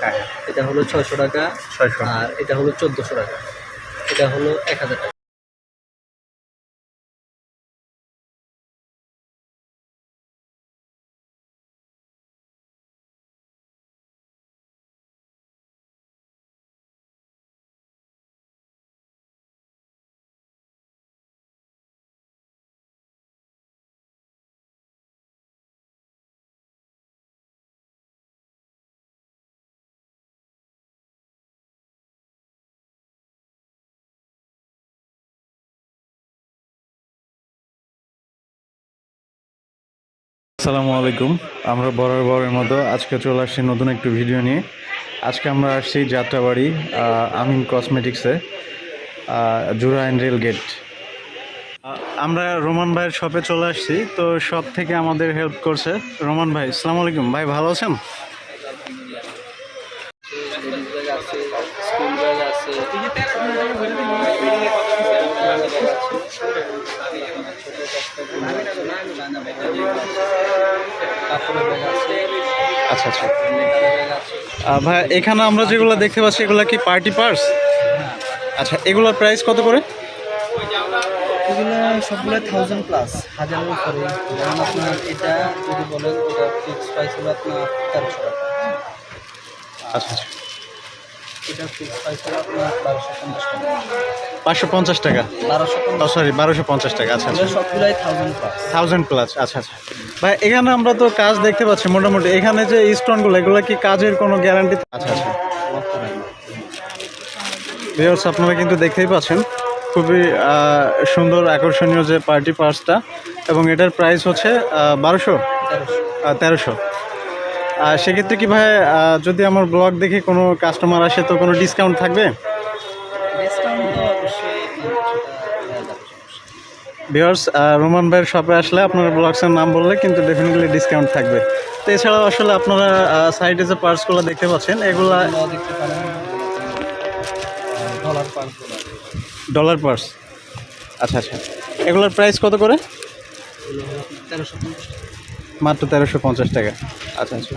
হ্যাঁ এটা হলো ছয়শো টাকা আর এটা হলো চোদ্দোশো টাকা। এটা হলো এক হাজার টাকা। আসসালামু আলাইকুম। আমরা বরাবরের মতো আজকে চলে আসছি নতুন একটু ভিডিও নিয়ে। আজকে আমরা আসছি যাত্রাবাড়ি আমিন কসমেটিক্সে জুরাইন রেল গেট। আমরা রোমান ভাইয়ের শপে চলে আসছি, তো শপ থেকে আমাদের হেল্প করছে রোমান ভাই। আসসালামু আলাইকুম। ভাই, ভালো আছেন? আছে স্কুল ব্যাগ আছে কাপড়ের ব্যাগ আছে আচ্ছা আচ্ছা। ভাই এখানে আমরা যেগুলো দেখতে পাচ্ছি এগুলো কি পার্টি পার্স? আচ্ছা এগুলোর প্রাইস কত করে? এগুলো সবগুলো থাউজেন্ড প্লাস হাজারের উপরে। যেমন আপনার এটা যদি বলেন ওটা ফিক্স প্রাইস হলো আপনার তেরোশো টাকা। আচ্ছা আচ্ছা। এটা পাঁচশো পঞ্চাশ টাকা। বারোশো সরি বারোশো পঞ্চাশ। টাকা। আচ্ছা সবগুলাই থাউজেন্ড প্লাস আচ্ছা আচ্ছা। ভাই এখানে আমরা তো কাজ দেখতে পাচ্ছি মোটামুটি। এখানে যে স্টোনগুলো এগুলো কি কাজের কোনো গ্যারান্টি আচ্ছা আচ্ছা। ভিউয়ার্স আপনারা কিন্তু দেখতেই পাচ্ছেন। খুবই সুন্দর আকর্ষণীয় যে পার্টি পার্সটা এবং এটার প্রাইস হচ্ছে বারোশো? তেরোশো। সেক্ষেত্রে কি ভাই যদি আমার ব্লগ দেখে কোনো কাস্টমার আসে তো কোনো ডিসকাউন্ট থাকবে। ভিউয়ার্স রোমান ভাইয়ের শপে আসলে আপনারা ব্লগসের নাম বললে কিন্তু ডেফিনেটলি ডিসকাউন্ট থাকবে। তো এছাড়াও আসলে আপনারা সাইডে যে পার্টসগুলো দেখতে পাচ্ছেন এগুলা ডলার পার্স আচ্ছা আচ্ছা। এগুলোর প্রাইস কত করে? তেরোশো মাত্র তেরোশো পঞ্চাশ টাকা। আচ্ছা আচ্ছা।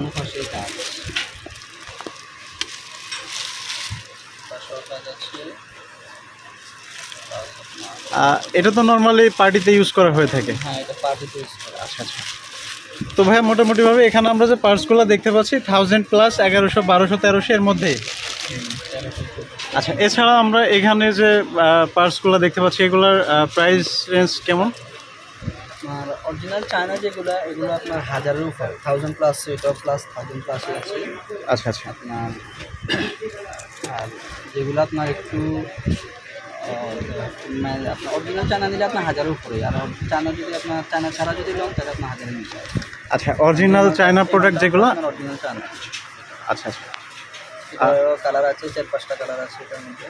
এটা তো নর্মালি পার্টিতে ইউজ করা হয়ে থাকে। হ্যাঁ আচ্ছা আচ্ছা। তো ভাই মোটামুটিভাবে এখানে আমরা যে পার্সগুলো দেখতে পাচ্ছি থাউজেন্ড প্লাস এগারোশো বারোশো তেরোশো এর তেরোশো আচ্ছা এছাড়া আমরা এখানে যে পার্সগুলো দেখতে পাচ্ছি এগুলোর প্রাইস রেঞ্জ কেমন? আপনার অরিজিনাল চায়না যেগুলো এগুলো আপনার হাজারের উপর থাউজেন্ড প্লাস এটা প্লাস থাউজেন্ড প্লাসে আছে। আচ্ছা আচ্ছা। আপনার আর যেগুলো আপনার একটু মানে আপনার অরিজিনাল চায়না নিলে আপনার হাজারের উপরে আর চায়না যদি আপনার চায়না ছাড়া যদি লন তাহলে আপনার হাজারের নিচে আচ্ছা অরিজিনাল চায়না প্রোডাক্ট যেগুলো? অরিজিনাল চায়না আচ্ছা আচ্ছা। কালার আছে চার পাঁচটা কালার আছে এটার মধ্যে।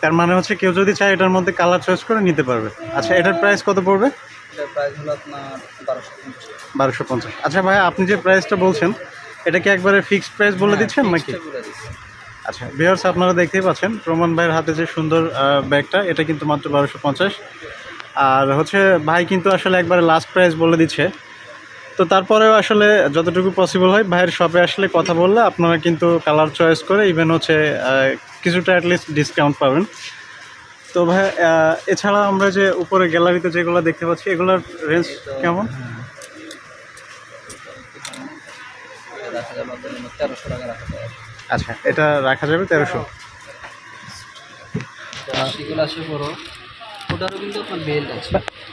তার মানে হচ্ছে কেউ যদি চায় এটার মধ্যে কালার চয়েস করে নিতে পারবে। আচ্ছা এটার প্রাইস কত পড়বে? বারোশো পঞ্চাশ। আচ্ছা ভাই আপনি যে প্রাইসটা বলছেন এটা কি একবারে ফিক্সড প্রাইস বলে দিচ্ছেন নাকি? আচ্ছা ভিউয়ার্স আপনারা দেখতেই পাচ্ছেন প্রমাণ ভাইয়ের হাতে যে সুন্দর ব্যাগটা এটা কিন্তু মাত্র বারোশো পঞ্চাশ। আর হচ্ছে ভাই কিন্তু আসলে একবারে লাস্ট প্রাইস বলে দিচ্ছে। তো তারপরেও আসলে যতটুকু পসিবল হয়, ভাইয়ের শপে আসলে কথা বললে আপনারা কিন্তু কালার চয়েস করে ইভেন হচ্ছে কিছুটা অ্যাটলিস্ট ডিসকাউন্ট পাবেন। তো ভাই এছাড়া আমরা যে উপরে গ্যালারিতে যেগুলো দেখতে পাচ্ছি, এগুলোর রেঞ্জ কেমন? আচ্ছা এটা রাখা যাবে তেরোশো। কিন্তু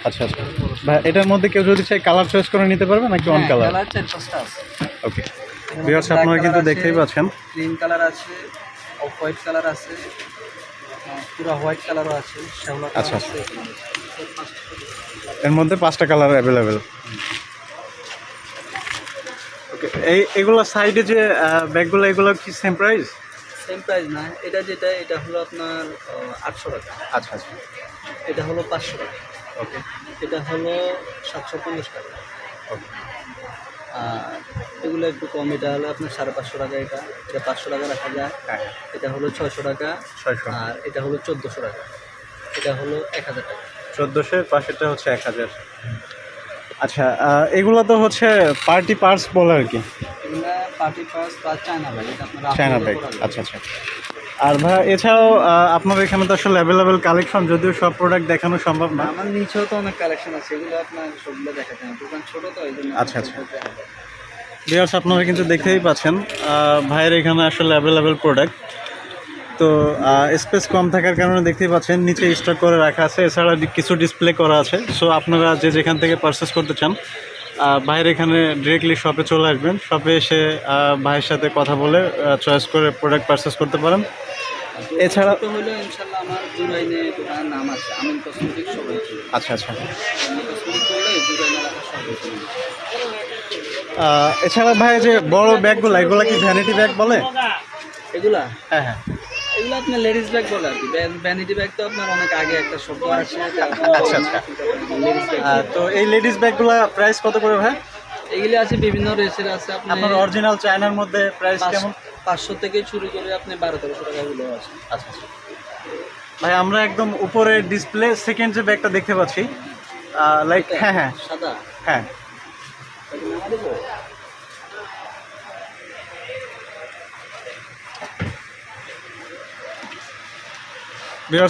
আচ্ছা আচ্ছা। ভাই এটার মধ্যে কেউ যদি চাই কালার চয়েস করে নিতে পারবে নাকি অন কালার আছে ওকে ভিউয়ার্স আপনারা কিন্তু দেখতেই পাচ্ছেন। ক্রিম কালার আছে অফ হোয়াইট কালার আছে পুরো হোয়াইট কালারও আছে শ্যাওলা আচ্ছা, এর মধ্যে পাঁচটা কালার অ্যাভেলেবেল ওকে এই এগুলো সাইডে যে ব্যাগগুলো এগুলো কি সেম প্রাইস সেম প্রাইস না। এটা যেটা এটা হলো আপনার আটশো টাকা। আচ্ছা আচ্ছা। এটা হলো পাঁচশো টাকা। ওকে এটা হলো সাতশো পঞ্চাশ টাকা। ওকে আর এগুলো একটু কম এটা হলো আপনার সাড়ে পাঁচশো টাকা এটা। এটা পাঁচশো টাকা রাখা যায়। হ্যাঁ। এটা হলো ছয়শো টাকা। ছয়শো। আর এটা হলো চোদ্দোশো টাকা। এটা হলো এক হাজার টাকা। চোদ্দোশো পাশেরটা হচ্ছে এক হাজার। আচ্ছা এগুলো তো হচ্ছে পার্টি পার্স বলে আর কি। এগুলা পার্টি পার্স বা চায়না ব্যাগ চায়না ব্যাগ। আচ্ছা আচ্ছা। আর ভাই এছাড়াও আপনার এখানে তো আসলে অ্যাভেলেবেল কালেকশন যদিও সব প্রোডাক্ট দেখানো সম্ভব না। আমার নিচেও তো অনেক কালেকশন আছে এগুলো আপনার সবগুলো দেখাতে না দোকান ছোট তো এই জন্য আচ্ছা, আচ্ছা। ভিউয়ার্স আপনারা কিন্তু দেখতেই পাচ্ছেন ভাইয়ের এখানে আসলে অ্যাভেলেবেল প্রোডাক্ট তো স্পেস কম থাকার কারণে দেখতেই পাচ্ছেন নিচে স্টক করে রাখা আছে। এছাড়া কিছু ডিসপ্লে করা আছে। সো আপনারা যে যেখান থেকে পারচেস করতে চান ভাইয়ের এখানে ডিরেক্টলি শপে চলে আসবেন। শপে এসে ভাইয়ের সাথে কথা বলে চয়েস করে প্রোডাক্ট পারচেস করতে পারেন। এছাড়া তো হলো ইনশাল্লাহ আমার জুরাইনে দোকানের নাম আছে আমিন কসমেটিক সব হয়েছে আচ্ছা আচ্ছা। এছাড়া ভাই যে বড় ব্যাগগুলো এগুলো কি ভ্যানিটি ব্যাগ বলে? এগুলা? হ্যাঁ হ্যাঁ। এগুলো আপনার লেডিস ব্যাগ বলে আর কি। ভ্যানিটি ব্যাগ তো আপনার অনেক আগে একটা শব্দ আছে আচ্ছা, আচ্ছা। তো এই লেডিস ব্যাগগুলো প্রাইস কত করে ভাই? এগুলি আছে বিভিন্ন রেসের আছে আপনার অরিজিনাল চায়নার মধ্যে প্রাইস কেমন? পাঁচশো থেকে শুরু করে আপনি বারো তেরোশো টাকাগুলো আছে আচ্ছা আচ্ছা। ভাই আমরা একদম উপরে ডিসপ্লে সেকেন্ড যে ব্যাগটা দেখতে পাচ্ছি লাইক হ্যাঁ হ্যাঁ। সাদা? হ্যাঁ।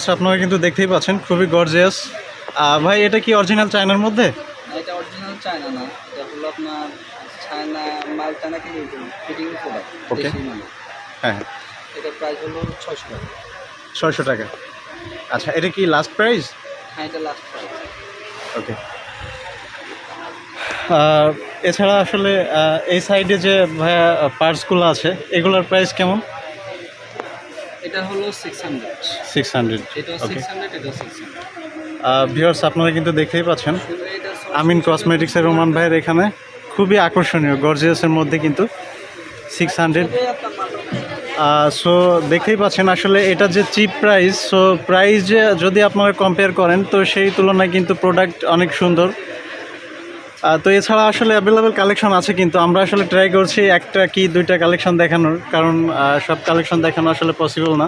আপনারা কিন্তু দেখতেই পাচ্ছেন খুবই গর্জিয়াস ভাই এটা কি অরিজিনাল চায়নার মধ্যে? এটা অরিজিনাল চায়না না এটা হলো আপনার চায়না কিন্তু ফিটিং প্রোডাক্ট মাল। হ্যাঁ এটার প্রাইস হলো ছয়শো টাকা। ছয়শো টাকা। আচ্ছা এটা কি লাস্ট প্রাইস হ্যাঁ এটা লাস্ট প্রাইস ওকে এছাড়া আসলে এই সাইডে যে ভাইয়া পার্টসগুলো আছে এগুলোর প্রাইস কেমন? এটা হলো সিক্স হান্ড্রেড সিক্স হান্ড্রেড এটাও ওকে সিক্স হান্ড্রেড এটাও সিক্স হান্ড্রেড ভিউয়ার্স আপনারা কিন্তু দেখতেই পাচ্ছেন। আমিন কসমেটিক্সের রোমান ভাইয়ের এখানে। খুবই আকর্ষণীয় গর্জিয়াসের মধ্যে কিন্তু সিক্স হান্ড্রেড সো দেখতেই পাচ্ছেন আসলে এটা যে চিপ প্রাইস সো প্রাইস যদি আপনারা কম্পেয়ার করেন, তো সেই তুলনায় কিন্তু প্রোডাক্ট অনেক সুন্দর। তো এছাড়া আসলে অ্যাভেলেবেল কালেকশন আছে কিন্তু, আমরা আসলে ট্রাই করছি একটা কি দুইটা কালেকশন দেখানোর, কারণ সব কালেকশন দেখানো আসলে পসিবল না।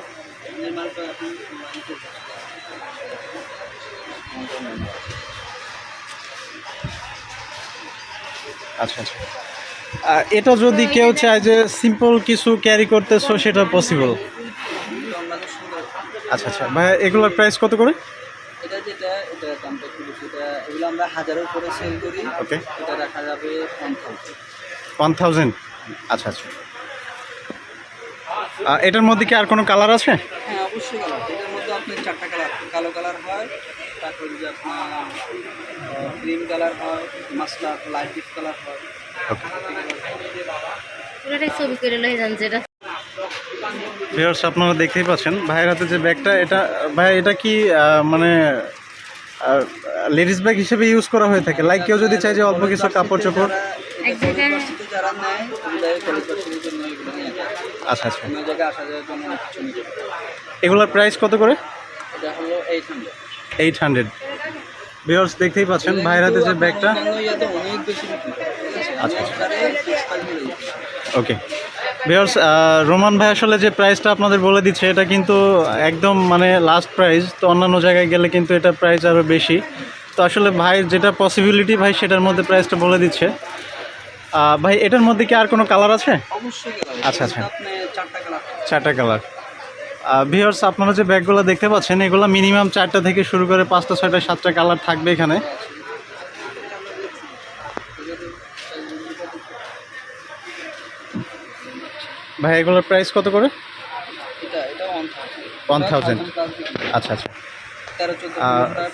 আচ্ছা আচ্ছা। এটা যদি কেউ চায় যে সিম্পল কিছু ক্যারি করতে সো সেটা পসিবল আচ্ছা আচ্ছা। ভাই এগুলোর প্রাইস কত করে? এটা যেটা এটা দামটা একটু বেশি। এটা এগুলো আমরা হাজারের উপরে সেল করি। ওকে। এটা রাখা যাবে ওয়ান থাউজেন্ড ওয়ান থাউজেন্ড আচ্ছা আচ্ছা। এটার মধ্যে কি আর কোনো কালার আছে? হ্যাঁ অবশ্যই কালার এটার মধ্যে আপনার চারটা কালার কালো কালার হয় তারপর যে আপনার ক্রিম কালার হয় মাসলা লাইট ভিউয়ার্স আপনারা দেখতেই পাচ্ছেন ভাইয়ের হাতে যে ব্যাগটা এটা ভাই এটা কি মানে লেডিস ব্যাগ হিসেবে ইউজ করা হয়ে থাকে? লাইক কেউ যদি চায় যে অল্প কিছু কাপড় চোপড়। আচ্ছা আচ্ছা। এগুলোর প্রাইস কত করে? এইট হান্ড্রেড ভিউয়ার্স দেখতেই পাচ্ছেন ভাইয়ের হাতে যে ব্যাগটা। আচ্ছা। ওকে ভিউয়ার্স রোমান ভাই আসলে যে প্রাইসটা আপনাদের বলে দিচ্ছে এটা কিন্তু একদম মানে লাস্ট প্রাইস তো অন্যান্য জায়গায় গেলে কিন্তু এটা প্রাইস আরও বেশি। তো আসলে ভাই যেটা পসিবিলিটি ভাই সেটার মধ্যে প্রাইসটা বলে দিচ্ছে। ভাই এটার মধ্যে কি আর কোনো কালার আছে? আচ্ছা, আচ্ছা। চারটা কালার ভিউয়ার্স আপনারা যে ব্যাগগুলো দেখতে পাচ্ছেন, এগুলো মিনিমাম চারটা থেকে শুরু করে পাঁচটা, ছয়টা, সাতটা কালার থাকবে এখানে। ভাই, এগুলোর প্রাইস কত করে? ওয়ান 1000 থাউজেন্ড আচ্ছা। আচ্ছা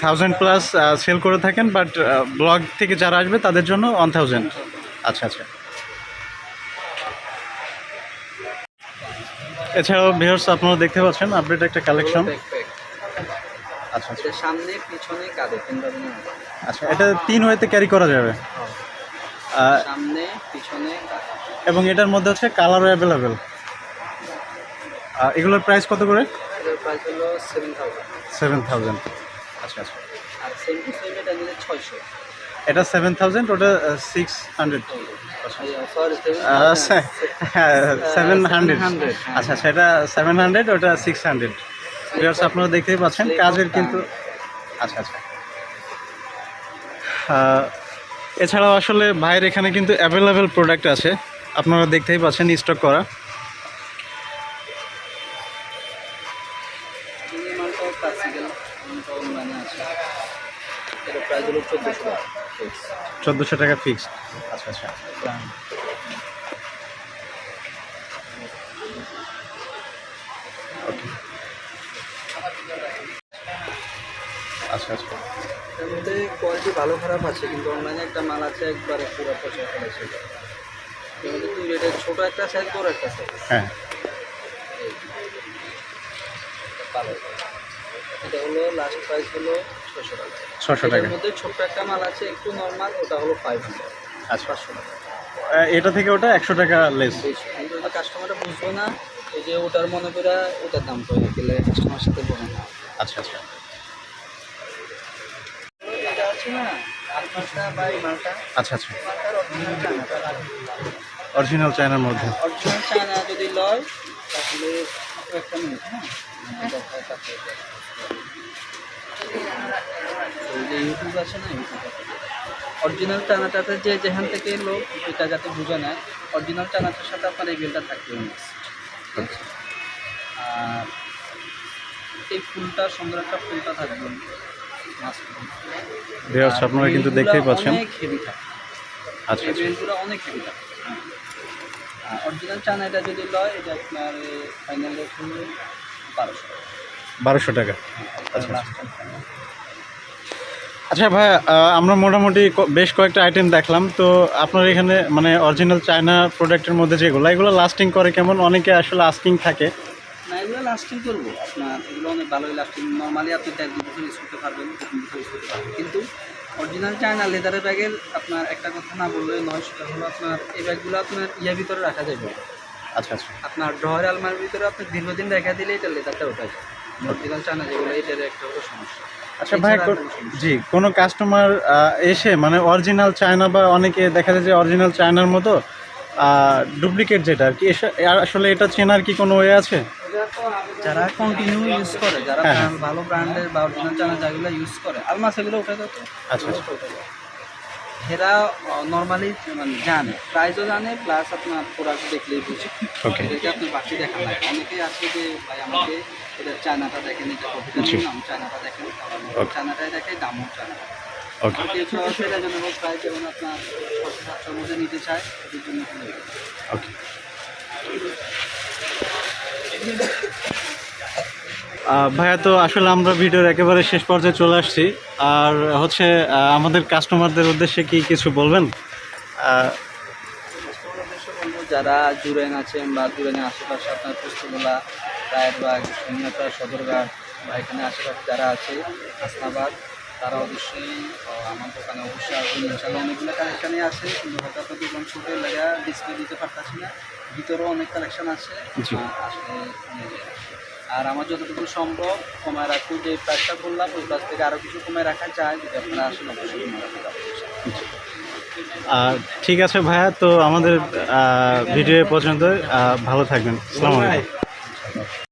থাউজেন্ড প্লাস সেল করে থাকেন বাট ব্লগ থেকে যারা আসবে, তাদের জন্য ওয়ান থাউজেন্ড আচ্ছা আচ্ছা। এছাড়াও ভিউয়ার্স আপনারা দেখতে পাচ্ছেন আপডেট একটা কালেকশন আচ্ছা আচ্ছা। সামনে পিছনে কাঁধে আচ্ছা এটা তিন ওয়েতে ক্যারি করা যাবে। সামনে পিছনে এবং এটার মধ্যে হচ্ছে কালারও অ্যাভেলেবেল এগুলোর প্রাইস কত করে? প্রাইস হলো সেভেন থাউজেন্ড আচ্ছা আচ্ছা। আর সেম টু সেম এটা নিলে ছয়শো। এটা সেভেন থাউজেন্ড ওটা সিক্স হান্ড্রেড সেভেন হান্ড্রেড 700, হ্যাঁ। আচ্ছা এটা সেভেন হান্ড্রেড ওটা সিক্স হান্ড্রেড ভিউয়ার্স আপনারা দেখতেই পাচ্ছেন কাজের কিন্তু আচ্ছা আচ্ছা এছাড়াও আসলে ভাইয়ের এখানে কিন্তু অ্যাভেলেবেল প্রোডাক্ট আছে আপনারা দেখতেই পাচ্ছেন স্টক করা। চোদ্দোশো টাকা ফিক্সড আচ্ছা। ওকে আচ্ছা আচ্ছা। এর মধ্যে কোয়ালিটি ভালো খারাপ আছে কিন্তু অনলাইনে একটা মাল আছে একবারে পুরো পয়সা ফেলেছে এর মধ্যে দুই রেটের ছোটো একটা সাইজ বড় একটা সাইজ হ্যাঁ। ভালো। এটা হলো লাস্ট প্রাইস হলো ছশো টাকা। ছশো মধ্যে ছোট্ট একটা মাল আছে একটু নর্মাল ওটা হলো ফাইভ হান্ড্রেড আচ্ছা পাঁচশো টাকা এটা থেকে ওটা একশো টাকা লেস কাস্টমারটা বুঝব না এই যে ওটার মনে করে ওটার দাম করে দিলে কাস্টমার সাথে বলে না। আচ্ছা আচ্ছা। আছে আচ্ছা আচ্ছা। অরিজিনাল চায়নার মধ্যে। অরিজিনাল চায়না যদি লয় তাহলে একটা মিনিট হ্যাঁ? ইউটিউব আছে না ইউটিউব অরিজিনাল চানাটাতে যে যেখান থেকে লোক এটা যাতে বুঝে নেয় অরিজিনাল চানাটার সাথে আপনার এই বিলটা থাকবে আর এই ফুলটা সুন্দর একটা ফুলটা থাকবে ভিউয়ার্স আপনারা কিন্তু দেখতেই পাচ্ছেন। অনেক হেভি থাকে। আচ্ছা আচ্ছা। বেলগুলো অনেক হেভি থাকে। অরিজিনাল চানা এটা যদি লয় এটা আপনার ফাইনাল রেট হলো বারোশো। বারোশো টাকা। আচ্ছা আচ্ছা ভাই আমরা মোটামুটি বেশ কয়েকটা আইটেম দেখলাম। তো আপনার এখানে মানে অরিজিনাল চায়না প্রোডাক্টের মধ্যে যেগুলো এগুলো লাস্টিং করে কেমন? অনেকে আসলে আস্কিং থাকে। না এগুলো লাস্টিং করব। আপনার এগুলো অনেক ভালোই লাস্টিং নর্মালি আপনি দেড় দু বছর ইউজ করতে পারবেন দু বছর ইউজ করতে পারবেন। কিন্তু অরিজিনাল চায়না লেদারের ব্যাগের আপনার একটা কথা না বললে নয় সেটা হলো আপনার এই ব্যাগগুলো আপনার ইয়ের ভিতরে রাখা যাবে। আচ্ছা আচ্ছা। আপনার ড্রয়ার আলমারির ভিতরে আপনি দীর্ঘদিন রেখে দিলে এটা লেদারটা ওঠা যায় অরিজিনাল চায়না যেগুলো এটার একটা হলো সমস্যা আচ্ছা ভাই জি কোনো কাস্টমার এসে মানে অরিজিনাল চায়না বা অনেকে দেখা যায় যে অরিজিনাল চায়নার মতো ডুপ্লিকেট যেটা আর কি এসে- আসলে এটা চেনার কি কোনো ওয়ে আছে যারা কন্টিনিউ ইউজ করে যারা হ্যাঁ, হ্যাঁ। ভালো ব্র্যান্ডের বা অরিজিনাল চানা যেগুলো ইউজ করে আলমাস এগুলো উঠে যেত আচ্ছা। এরা নর্মালি মানে জানে প্রাইসও জানে প্লাস আপনার প্রোডাক্ট দেখলেই বুঝে. এদেরকে আপনি বাকি দেখা লাগে অনেকেই আছে যে ভাই আমাকে এটা চায়নাটা দেখেন এটা কপিটা নাম চায়নাটা দেখেন চায়নাটাই দেখে দামও চায়না। ওকে। কেউ কেউ আছে এটা জন্য যেমন আপনার ছশো সাতশোর মধ্যে নিতে চায় জন্য ওকে। ভাইয়া তো আসলে আমরা ভিডিওর একেবারে শেষ পর্যায়ে চলে আসছি। আর হচ্ছে আমাদের কাস্টমারদের উদ্দেশ্যে কি কিছু বলবেন? যারা জুরেন আছেন বা জুরেনের আশেপাশে আপনার পুস্তকলা রায়েরবাগ শূন্যতা সদরঘাট বা এখানে আশেপাশে যারা আছে হাসনাবাদ তারা অবশ্যই আমার দোকানে অবশ্যই আসবেন। ইনশাল্লাহ অনেকগুলো কালেকশানই আছে কিন্তু হয়তো আপনার দোকান ছোটো লেগা ডিসপ্লে দিতে পারতাছি না। ভিতরেও অনেক কালেকশন আছে। আসলে নিয়ে আর আমার যতটুকু সম্ভব কমায় রাখব যে প্রাইসটা বললাম ওই প্রাইস থেকে আরও কিছু কমায় রাখা যায় যদি আপনারা আসেন অবশ্যই রাখতে আর ঠিক আছে ভাইয়া তো আমাদের ভিডিও পর্যন্ত ভালো থাকবেন। আসসালামু আলাইকুম Okay.